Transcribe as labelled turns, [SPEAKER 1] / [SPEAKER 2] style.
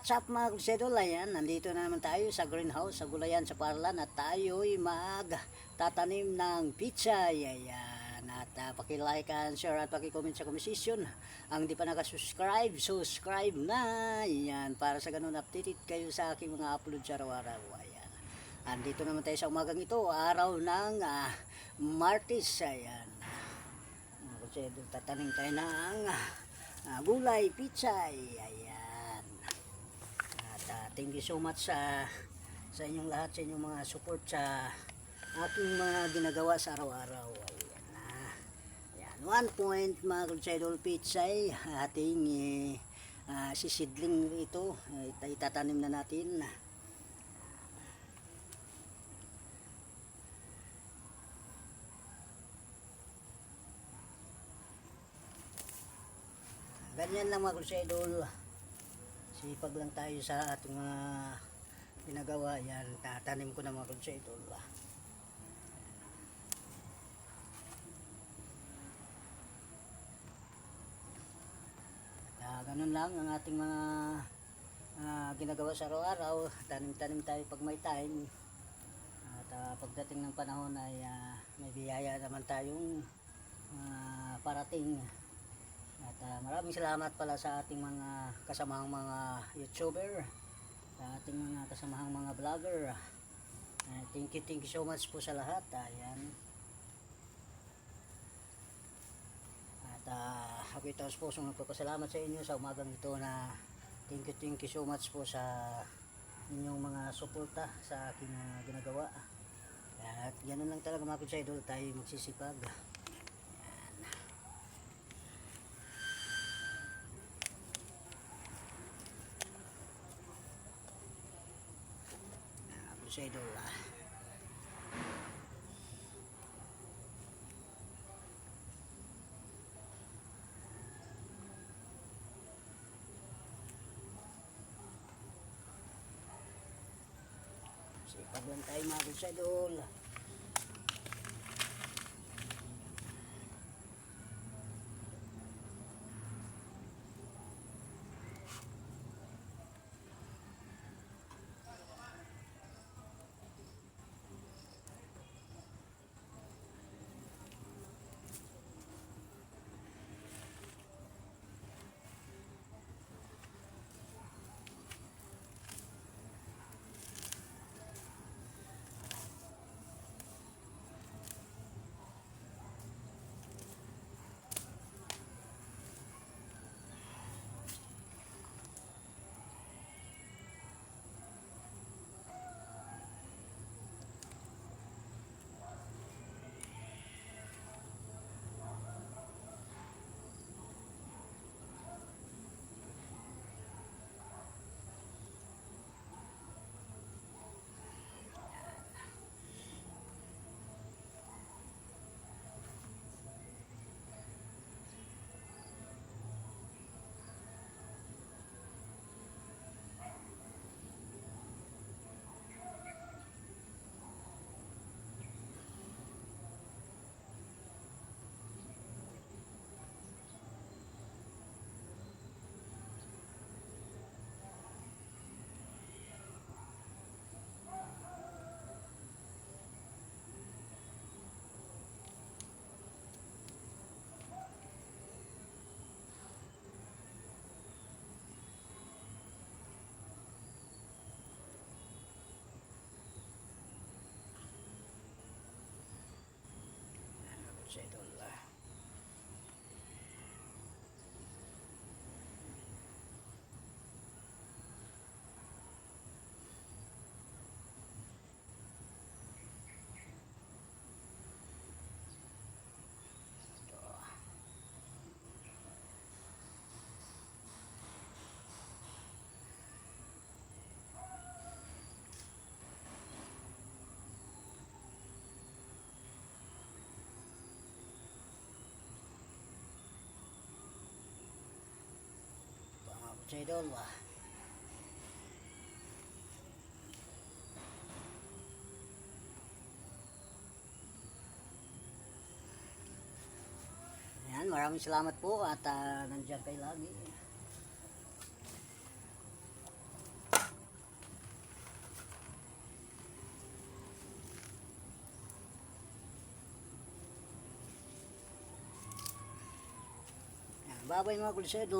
[SPEAKER 1] What's up mga kusidol? Ayan, nandito na naman tayo sa greenhouse, sa gulayan, sa Parlan at tayo'y magtatanim ng pizza. Ayan, at uh, pakilike and share at pakicomment sa komisisyon. Ang di pa nakasubscribe, subscribe na. Ayan, para sa ganun updated kayo sa aking mga upload sa araw-araw. Ayan. Andito naman tayo sa umagang ito, araw ng uh, Martis. Ayan. Mga kusidol, tatanim tayo ng ah, gulay, pizza. Ayan. Thank you so much sa sa inyong lahat, sa inyong mga support sa aking mga ginagawa sa araw-araw. Ayan na. Ayan, one point mga Crusadol Pizza ay ating eh, ah, sisidling ito. Ita- itatanim na natin. Ganyan lang mga Crusadol sipag lang tayo sa ating mga ginagawa. Yan tatanim ko na mga kung sa ito Ah, ganun lang ang ating mga ah, ginagawa sa araw-araw. Tanim-tanim tayo pag may time. At ah, pagdating ng panahon ay ah, may biyaya naman tayong ah, parating at ah, maraming salamat pala sa ating mga kasamahang mga YouTuber, sa ating mga kasamahang mga vlogger. Ah, thank you, thank you so much po sa lahat. Ayan. At uh, ako ito po so nagpapasalamat sa inyo sa umagang ito na thank you, thank you so much po sa inyong mga suporta sa aking ah, ginagawa. At ganun lang talaga mga idol tayo magsisipag. Ah. Sipag lang tayo mga sa Jay Dolwa. Ayan, maraming salamat po at ah, uh, nandiyan kayo lagi. Bye-bye mga kulisedo.